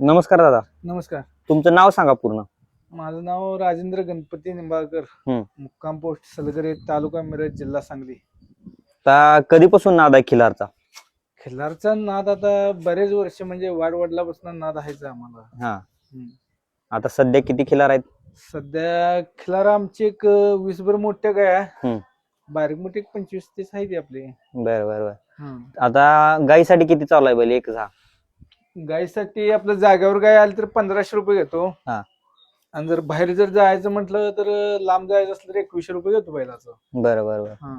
नमस्कार दादा. नमस्कार. तुमचं नाव सांगा पूर्ण. माझं नाव राजेंद्र गणपती निंबाळकर. हम्म. मुक्काम पोस्ट सलगरे तालुका मिरज जिल्हा सांगली. आता कधीपासून नाद आहे खिलारचा? खिल्लारचा नाद आता बरेच वर्ष म्हणजे वाडवडलापासून नाद आहेच आम्हाला. हा. हम्म. आता सध्या किती खिलार आहेत? सध्या खिल्लार आमची एक अं, वीसभर मोठ्या गाया हम्म. बारीक मोठी एक पंचवीस तीस आहे ती आपली. बर बर बर. आता गाईसाठी किती चालू आहे बैल? एक हा गायीसाठी आपल्या जागेवर गाय आली तर पंधराशे रुपये घेतो. हा. आणि जर बाहेर जर जायचं म्हटलं तर लांब जायचं असलं तर एकवीसशे रुपये घेतो बैलाचं. बरं बरं बरं. हा.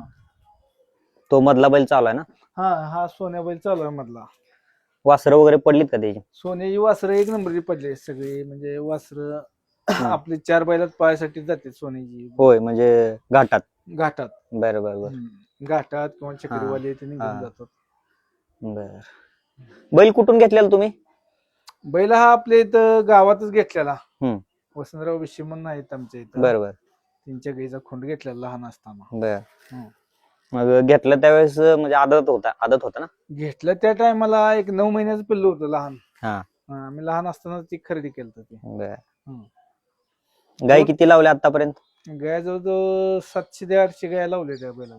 तो मधला बैल चालू आहे ना? हा हा सोन्या बैल चालू आहे मधला. वासरं वगैरे पडलीत का त्याची? सोन्याची वासरं एक नंबरची पडली सगळी. म्हणजे वासरं आपली चार बैलात पायासाठी जाते सोन्याची. होय म्हणजे घाटात. घाटात. बरं बरं बरं. हम्म. घाटात किंवा चक्रीवाले ते हा. निघून जातात. बर. बैल कुठून घेतलेला तुम्ही? बैल हा आपल्या इथं गावातच घेतलेला. हम्म. वसंतराव विषय म्हणून आहेत आमच्या इथं. बरं बरं. त्यांच्या गाईचा खोंड घेतलेला लहान असताना. बर. हम्म. मग घेतलं त्यावेळेस म्हणजे आदत होता आदत होता ना? घेतलं त्या टायमाला एक नऊ महिन्याचं पिल्लू होतं लहान. हा. हा, आम्ही लहान असताना ती खरेदी केलं होतं. ते बर. हम्म. गाई किती लावल्या आतापर्यंत? गाय जवळजवळ सातशे ते आठशे गाय लावल्या त्या बैला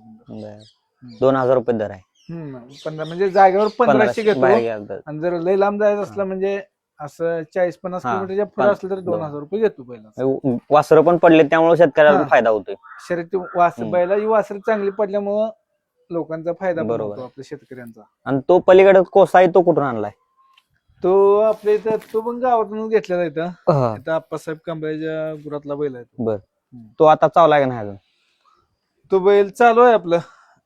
दोन हजार रुपये दर आहे. पंधरा म्हणजे जागेवर पंधराशे घेतो बाहेर. आणि जर लय लांब जायचं असलं म्हणजे असं चाळीस पन्नास हा, किलोमीटरच्या पुढे असलं तर दोन. हजार रुपये घेतो पहिला वासरं पण पडले त्यामुळे शेतकऱ्याला हा. फायदा होतोय शर्यती वास हम्म. बैला ही वासर चांगली पडल्यामुळं लोकांचा फायदा पण बरोबर. होतो आपल्या शेतकऱ्यांचा आणि तो पलीकडे कोसा आहे तो कुठून आणलाय तो आपल्या इथं तो पण गावातून घेतलेला इथं इथं आप्पासाहेब कांबळेच्या गुरातला बैल आहे तो. तो आता चावलाय का नाही अजून तो बैल चालू आहे आपलं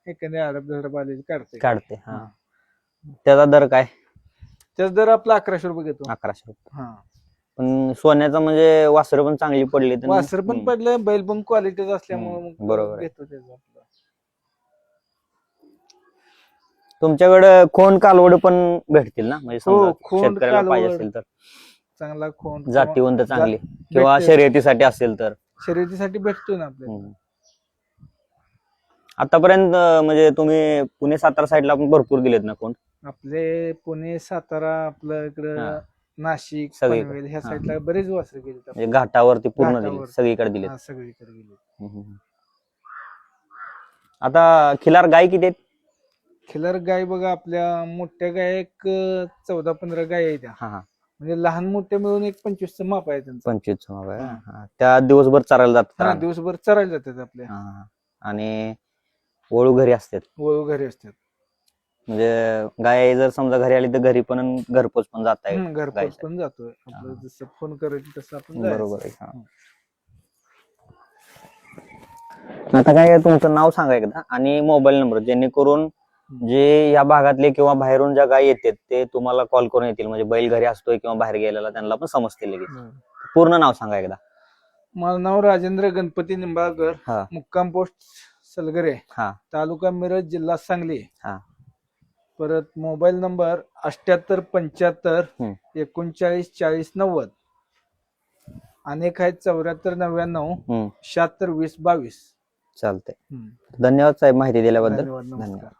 एखाद्या हडप झडप आलेली काढते काढते हा. त्याचा दर काय? त्याच दर आपला अकराशे रुपये घेतो. अकराशे रुपये. हा. पण सोन्याचा म्हणजे वासरं पण चांगली पडली तर वासर पण. पडलं बैल पण क्वालिटीच असल्यामुळे बरोबर. घेतो त्याचं तुमच्याकडे खोंड कालवड पण भेटतील ना? म्हणजे हो, शेतकऱ्याला पाहिजे. असेल तर. चांगला खोंड किंवा जातीवंत चांगली. किंवा. शर्यतीसाठी असेल तर. शर्यतीसाठी भेटतो ना आपल्याला. आतापर्यंत म्हणजे तुम्ही पुणे सातारा साईडला पण भरपूर दिलेत ना कोण आपले पुणे सातारा आपलं इकडं हा. नाशिक सगळीकडे. पनवेल ह्या हा. साईडला बरेच वासरे गेले म्हणजे घाटावरती पूर्ण घाटावर. दिले सगळीकडे दिलेत सगळीकडे गेले हम्म, हम्म. आता खिलार गाय किती आहेत खिलर गाय बघा आपल्या मोठ्या गाय एक चौदा पंधरा गाय आहे त्या हा हा म्हणजे लहान मोठ्या मिळून एक पंचवीस माप आहे त्यांचं पंचवीस. हा. हा. त्या दिवसभर चारायला जातात हा. दिवसभर चरायला जातात आपल्या हा. आणि वळू घरी असतात वळू घरी असतात म्हणजे गाय जर समजा घरी आली तर घरी पण घरपोच पण जाता येईल घरपोच. पण जातोय आपलं. जसं फोन करायचं तसं आपण. बरोबर आहे हा. आता काय तुमचं नाव सांगा एकदा आणि मोबाईल नंबर जेणेकरून जे या भागातले किंवा बाहेरून ज्या गाय येतात ते तुम्हाला कॉल करून येतील म्हणजे बैल घरी असतोय किंवा बाहेर गेलेला त्यांना पण समजतील लगेच. पूर्ण नाव सांगा एकदा माझं नाव राजेंद्र गणपती निंबाळकर मुक्काम पोस्ट सलगरे हा. तालुका मिरज जिल्हा सांगली. हा. परत मोबाईल नंबर अठ्याहत्तर पंच्याहत्तर हम्म. एकोणचाळीस चाळीस नव्वद. अनेक आहेत चौऱ्याहत्तर नव्याण्णव हम्म. शहात्तर वीस बावीस. चालतंय. हम्म. धन्यवाद साहेब माहिती दिल्याबद्दल. धन्यवाद नमस्कार.